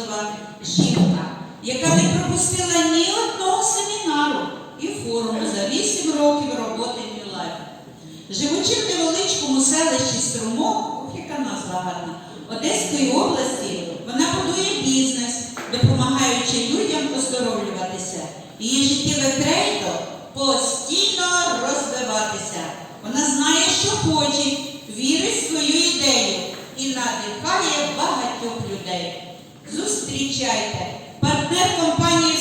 вичлива жінка, яка не пропустила ні одного семінару і форуму за 8 років роботи в Мілані. Живучи в невеличкому селищі Струмок, ох, яка назва гарна, Одеської області, вона будує бізнес, допомагаючи людям оздоровлюватися. Її життєве крейдо постійно розвиватися. Вона знає, що хоче, вірить в свою ідею і надихає багатьох людей. Зустрічайте. Партнер компанії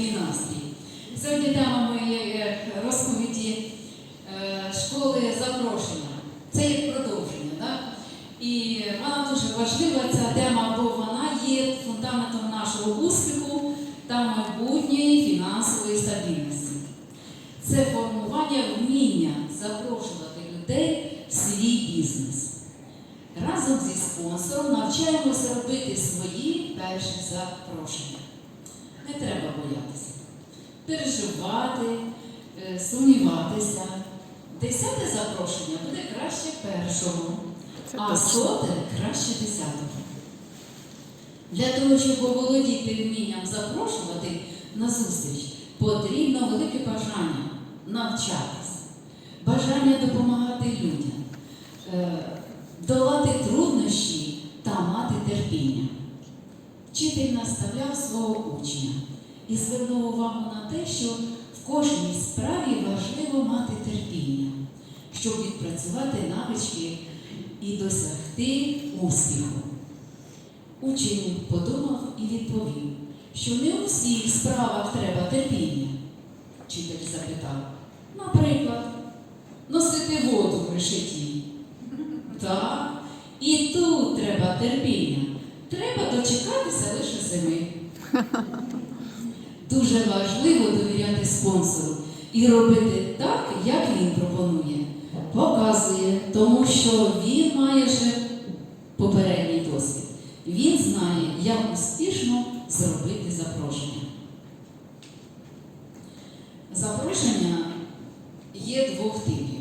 такий настрій. Сьогодні тема моєї е, розповіді е, школи запрошення. Це як продовження. Так? І вона дуже важлива, ця тема, бо вона є фундаментом нашого успіху та майбутньої фінансової стабільності. Це формування вміння запрошувати людей в свій бізнес. Разом зі спонсором навчаємося робити свої перші запрошення. Не треба боятися, переживати, е, сумніватися. Десяте запрошення буде краще першого, а соте краще десятого. Для того, щоб оволодіти вмінням запрошувати на зустріч, потрібно велике бажання навчатись, бажання допомагати людям, е, долати труднощі та мати терпіння. Вчитель наставляв свого учня і звернув увагу на те, що в кожній справі важливо мати терпіння, щоб відпрацювати навички і досягти успіху. Учень подумав і відповів, що не у всіх справах треба терпіння. Вчитель запитав, наприклад, носити воду в решеті. Так, і тут треба терпіння. Треба дочекатися лише зими. Дуже важливо довіряти спонсору і робити так, як він пропонує. Показує, тому що він має вже попередній досвід. Він знає, як успішно зробити запрошення. Запрошення є двох типів.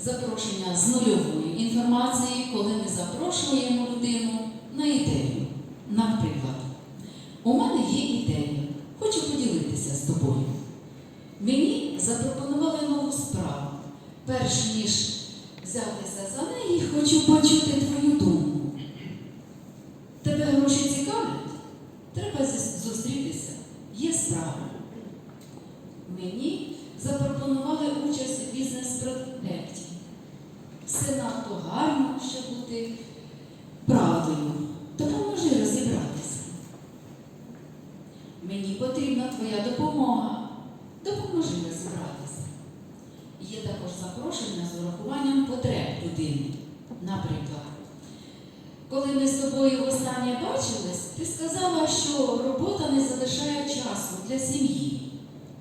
Запрошення з нульовою інформацією, коли ми запрошуємо людину на ідею. Наприклад, у мене є ідея, хочу поділитися з тобою. Мені запропонували нову справу. Перш ніж взятися за неї, хочу почути твою думку. Тебе гроші цікавлять? Треба зі- зустрітися. Є справа. Мені запропонували участь у бізнес-проекті. Все надто гарно, щоб бути правдою. Допоможи розібратися. Мені потрібна твоя допомога. Допоможи розібратися. Є також запрошення з урахуванням потреб людини. Наприклад, коли ми з тобою востаннє бачились, ти сказала, що робота не залишає часу для сім'ї.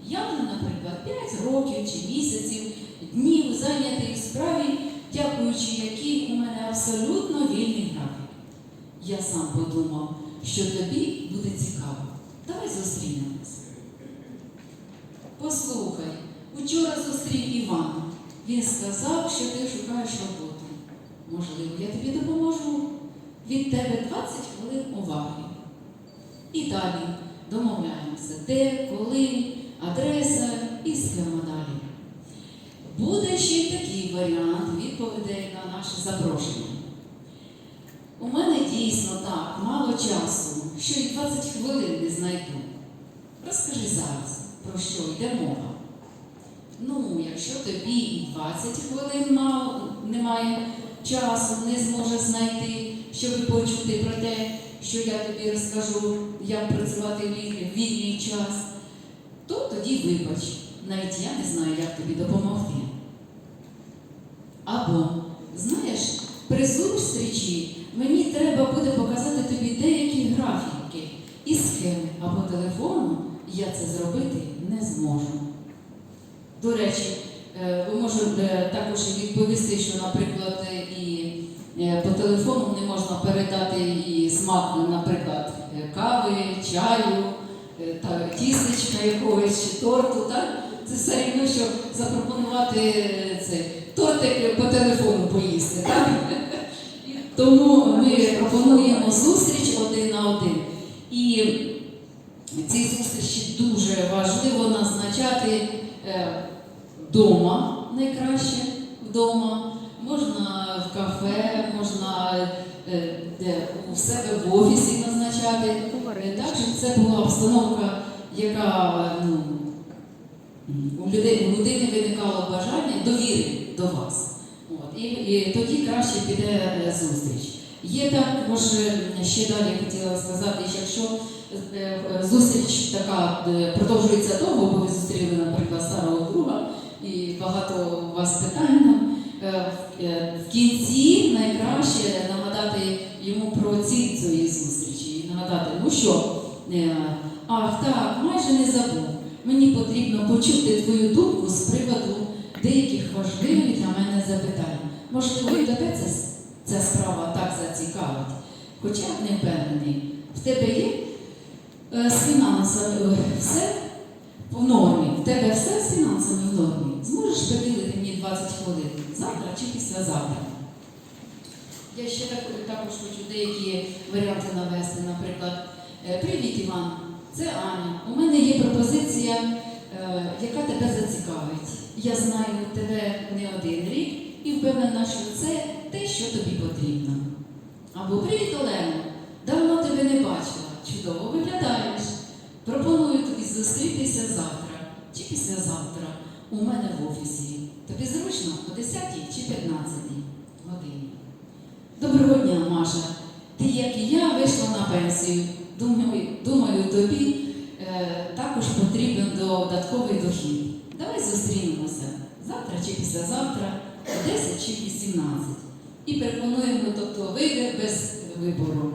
Я, наприклад, 5 років чи місяців, днів зайнятий у справі, дякуючи якій у мене абсолютно вільний графік. Я сам подумав, що тобі буде цікаво. Давай зустрінемось. Послухай, учора зустрів Івана. Він сказав, що ти шукаєш роботу. Можливо, я тобі допоможу. Від тебе 20 хвилин уваги. І далі домовляємося, де, коли, адреса і схема далі. Буде ще й такий варіант відповідей на наше запрошення. У мене дійсно так мало часу, що й 20 хвилин не знайду. Розкажи зараз, про що йде мова. Ну, якщо тобі і 20 хвилин мало, немає часу, не зможеш знайти, щоб почути про те, що я тобі розкажу, як працювати в вільний, час, то тоді вибач, навіть я не знаю, як тобі допомогти. Або, знаєш, при зустрічі мені треба буде показати тобі деякі графіки і схеми, а по телефону я це зробити не зможу. До речі, ви можете також відповісти, що, наприклад, і е, по телефону не можна передати і смак, наприклад, е, кави, чаю, е, та тістечка якогось чи торту. Так? Це все рівно, що запропонувати е, це тортик по телефону поїсти. Так? Тому ми пропонуємо зустріч один на один. І ці зустрічі дуже важливо назначати е, вдома найкраще вдома. Можна в кафе, можна е, де, у себе в офісі назначати. Е, Так, щоб це була обстановка, яка ну, у людей, у людини виникало бажання довіри до вас. От, і, і тоді краще піде е, зустріч. Є також е, ще далі хотіла сказати, що якщо зустріч така продовжується довго, бо ви зустріли, наприклад, старого друга, і багато у вас питань е, е, в кінці найкраще нагадати йому про ціль цієї зустрічі. І нагадати, ну що, е, ах так, майже не забув. Мені потрібно почути твою думку з приводу деяких важливих для мене запитань. Можливо, тебе це, ця справа так зацікавить, хоча б не впевнений. В тебе є з фінансами все в нормі, в тебе все з фінансами в нормі. Зможеш поділити мені 20 хвилин завтра чи післязавтра? Я ще так, також хочу деякі варіанти навести, наприклад, е, Привіт, Іван, це Аня. У мене є пропозиція, е, яка тебе зацікавить. Я знаю тебе не один рік і впевнена, що це те, що тобі потрібно. Або Привіт, Олено! Давно тебе не бачила. Чудово виглядаєш. Пропоную тобі зустрітися завтра чи післязавтра у мене в офісі. Тобі зручно о 10 чи 15 годині. Доброго дня, Маша. Ти, як і я, вийшла на пенсію. Думаю, думаю тобі е, також потрібен додатковий дохід. Давай зустрінемося завтра чи післязавтра, о 10 чи 18. І пропонуємо, тобто вибір без вибору.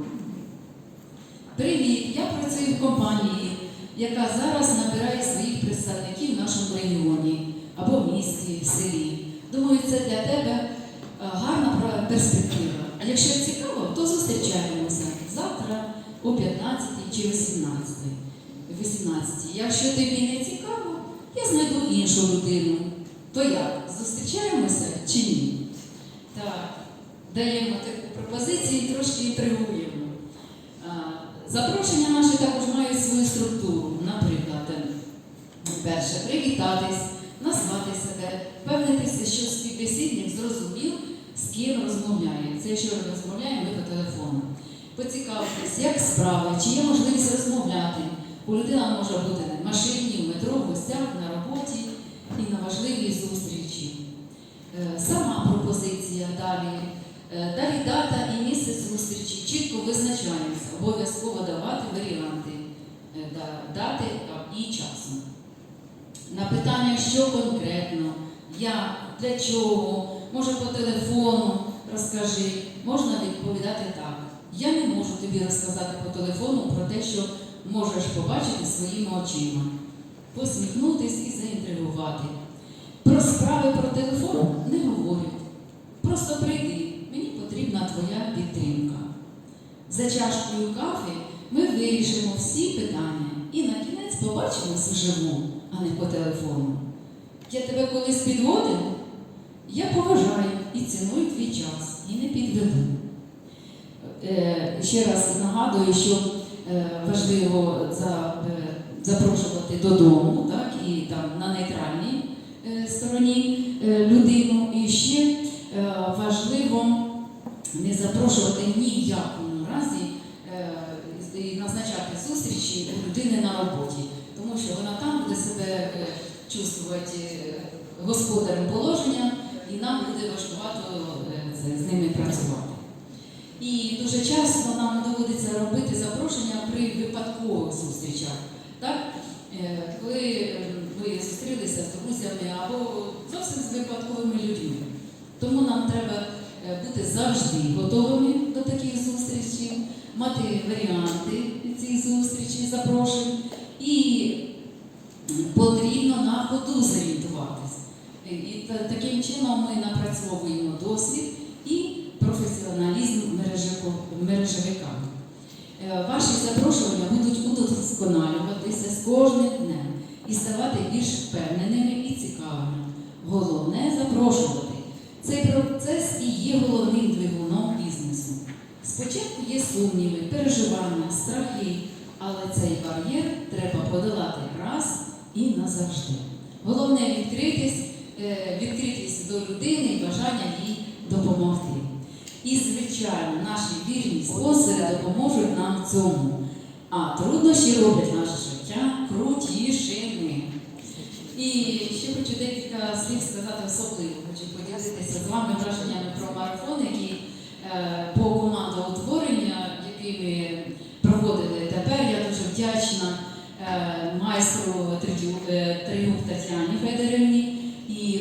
Привіт! Я працюю в компанії, яка зараз набирає своїх представників в нашому регіоні або це для тебе е, гарна перспектива. А якщо цікаво, то зустрічаємося завтра о 15 чи 18. 18. Якщо тобі не цікаво, я знайду іншу людину. То як? Зустрічаємося чи ні? Так, даємо таку пропозицію і трошки інтригуємо. А, Запрошення наші також мають свою структуру. Наприклад, е, перше, привітатись, назвати себе, впевнитися, що співбесідник зрозумів, з ким розмовляє. Це якщо розмовляємо ми по телефону. Поцікавитись, як справи, чи є можливість розмовляти. Бо людина може бути в машині, в метро, в гостях, на роботі і на важливій зустрічі. Е, Сама пропозиція далі. Е, Далі дата і місце зустрічі чітко визначаємося. Обов'язково давати варіанти е, дати і часу. На питання, що конкретно, як, для чого, може по телефону розкажи, можна відповідати так. Я не можу тобі розказати по телефону про те, що можеш побачити своїми очима, посміхнутись і заінтригувати. Про справи про телефон не говорю. Просто прийди, мені потрібна твоя підтримка. За чашкою кафи ми вирішимо всі питання і на кінець побачимось вживу, а не по телефону. Я тебе колись підводив? Я поважаю і ціную твій час і не підведу. Е, ще раз нагадую, що е, важливо за, е, запрошувати додому, так, і там на нейтральній е, стороні е, людину. І ще е, важливо не запрошувати ні в якому разі е, і назначати зустрічі людини на роботі, тому що вона там буде себе е, чувствувати е, господарем положення, і нам буде важкувато е, з ними працювати. І дуже часто нам доводиться робити запрошення при випадкових зустрічах. Так? Коли е, ви зустрілися з друзями або зовсім з випадковими людьми. Тому нам треба бути завжди готовими до таких зустрічей, мати варіанти цих зустрічей, запрошень і потрібно на ходу зорієнтуватись. І- І та- таким чином ми напрацьовуємо досвід і професіоналізм мережевика. Е, Ваші запрошування будуть удосконалюватися з кожним днем і ставати більш впевненими і цікавими. Головне запрошувати. Цей процес і є головним двигуном бізнесу. Спочатку є сумніви, переживання, страхи, але цей бар'єр треба подолати раз і назавжди. Головне відкритість, е, відкритість до людини і бажання їй допомогти. І, звичайно, наші вірні спонсори допоможуть нам в цьому. А труднощі роблять наше життя крутішими. І ще хочу декілька слів сказати особливо. Хочу поділитися з вами враженнями про марафон, який е, по командоутворення, який ми проводили тепер. Я дуже вдячна е, майстру е, Тетяні Федорівні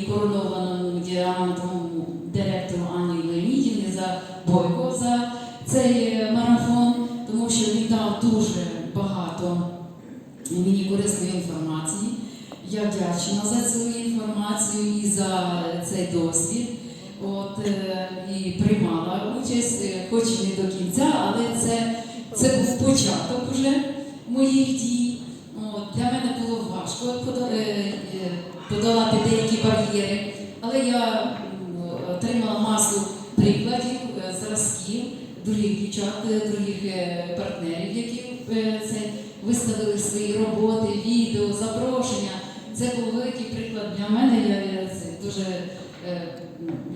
коронованому діамантовому директору Анні Леонідівні за бойко за цей е, марафон, тому що він дав дуже багато мені корисної інформації. Я вдячна за цю інформацію і за цей досвід. От, е, і приймала участь, е, хоч і не до кінця, але це, це був початок уже моїх дій. От, для мене було важко подо- е, е, подолати деякі бар'єри, але я отримала масу прикладів, е, зразків других дівчат, е, других е, партнерів, які це виставили свої роботи, відео, запрошення. Це був великий приклад для мене. Я дуже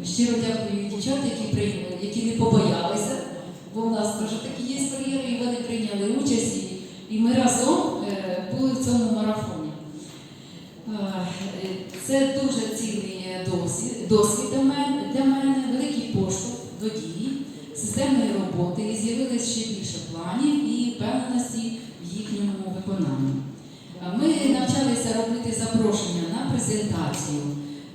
щиро дякую дівчат, які прийняли, які не побоялися, бо в нас теж такі є бар'єри, і вони прийняли участь, і, ми разом були в цьому марафоні. Це дуже досвід, для мене, великий поштовх до дії, системної роботи, і з'явилось ще більше планів і впевненості в їхньому виконанні. Ми навчалися робити запрошення на презентацію,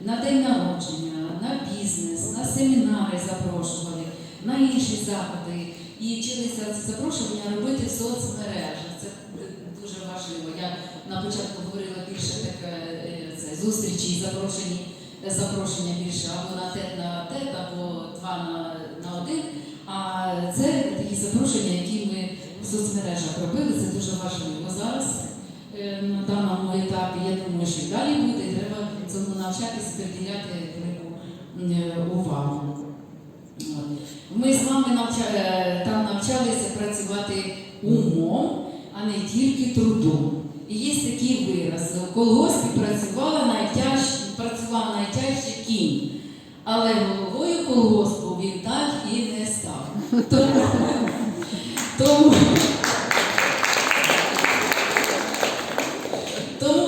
на день народження, на бізнес, на семінари запрошували, на інші заходи. І вчилися запрошення робити в соцмережах. Це дуже важливо. Я на початку говорила більше так, е, це, зустрічі, запрошені, запрошення більше або на тет на тет, або два на, на один. А це такі запрошення, які ми в соцмережах робили, це дуже важливо зараз е, на даному етапі. Я думаю, що і далі буде, і треба цьому навчатися, приділяти е, увагу. Ми з вами навча- е, там навчалися працювати умом, а не тільки трудом. І є такий вираз: колгоспі працювала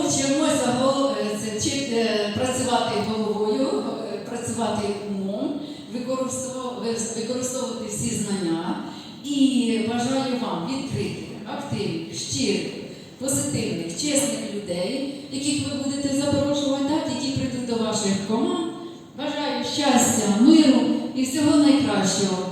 вчимося е, е, працювати головою, е, працювати умом, використовувати всі знання. І бажаю вам відкритих, активних, щирих, позитивних, чесних людей, яких ви будете запрошувати, так, які прийдуть до ваших команд. Бажаю щастя, миру і всього найкращого.